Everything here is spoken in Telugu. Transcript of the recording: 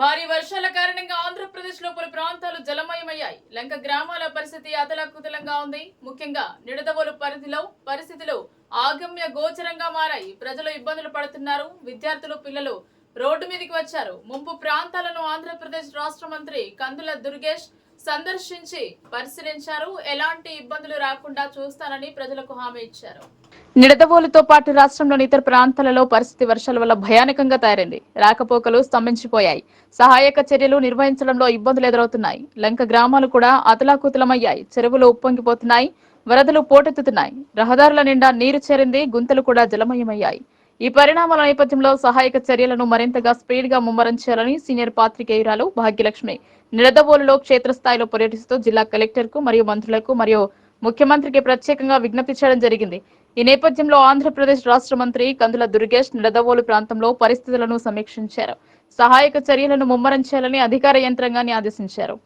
భారీ వర్షాల కారణంగా ఆంధ్రప్రదేశ్లో పలు ప్రాంతాలు జలమయమయ్యాయి. లంక గ్రామాల పరిస్థితి అతలాకుతలంగా ఉంది. ముఖ్యంగా నిడదవోలు పరిధిలో పరిస్థితులు ఆగమ్య గోచరంగా మారాయి. ప్రజలు ఇబ్బందులు పడుతున్నారు. విద్యార్థులు పిల్లలు రోడ్డు మీదకి వచ్చారు. ముంపు ప్రాంతాలను ఆంధ్రప్రదేశ్ రాష్ట్ర మంత్రి కందుల దుర్గేష్ సందర్శించి పరిశీలించారు. ఎలాంటి ఇబ్బందులు రాకుండా చూస్తానని ప్రజలకు హామీ ఇచ్చారు. నిడదవోలుతో పాటు రాష్ట్రంలోని ఇతర ప్రాంతాలలో పరిస్థితి వర్షాల వల్ల భయానకంగా తయారైంది. రాకపోకలు స్తంభించిపోయాయి. సహాయక చర్యలు నిర్వహించడంలో ఇబ్బందులు ఎదురవుతున్నాయి. లంక గ్రామాలు కూడా అతలాకుతలమయ్యాయి. చెరువులు ఉప్పొంగిపోతున్నాయి. వరదలు పోటెత్తుతున్నాయి. రహదారుల నిండా నీరు చేరింది. గుంతలు కూడా జలమయమయ్యాయి. ఈ పరిణామాల నేపథ్యంలో సహాయక చర్యలను మరింతగా స్పీడ్గా ముమ్మరం చేయాలని సీనియర్ పాత్రికేయురాలు భాగ్యలక్ష్మి నిడదవోలులో క్షేత్రస్థాయిలో పర్యటిస్తూ జిల్లా కలెక్టర్కు మరియు మంత్రులకు మరియు ముఖ్యమంత్రికి ప్రత్యేకంగా విజ్ఞప్తి చేయడం జరిగింది. ఈ నేపథ్యంలో ఆంధ్రప్రదేశ్ రాష్ట్ర మంత్రి కందుల దుర్గేష్ నిడదవోలు ప్రాంతంలో పరిస్థితులను సమీక్షించారు. సహాయక చర్యలను ముమ్మరం చేయాలని అధికార యంత్రాంగాన్ని ఆదేశించారు.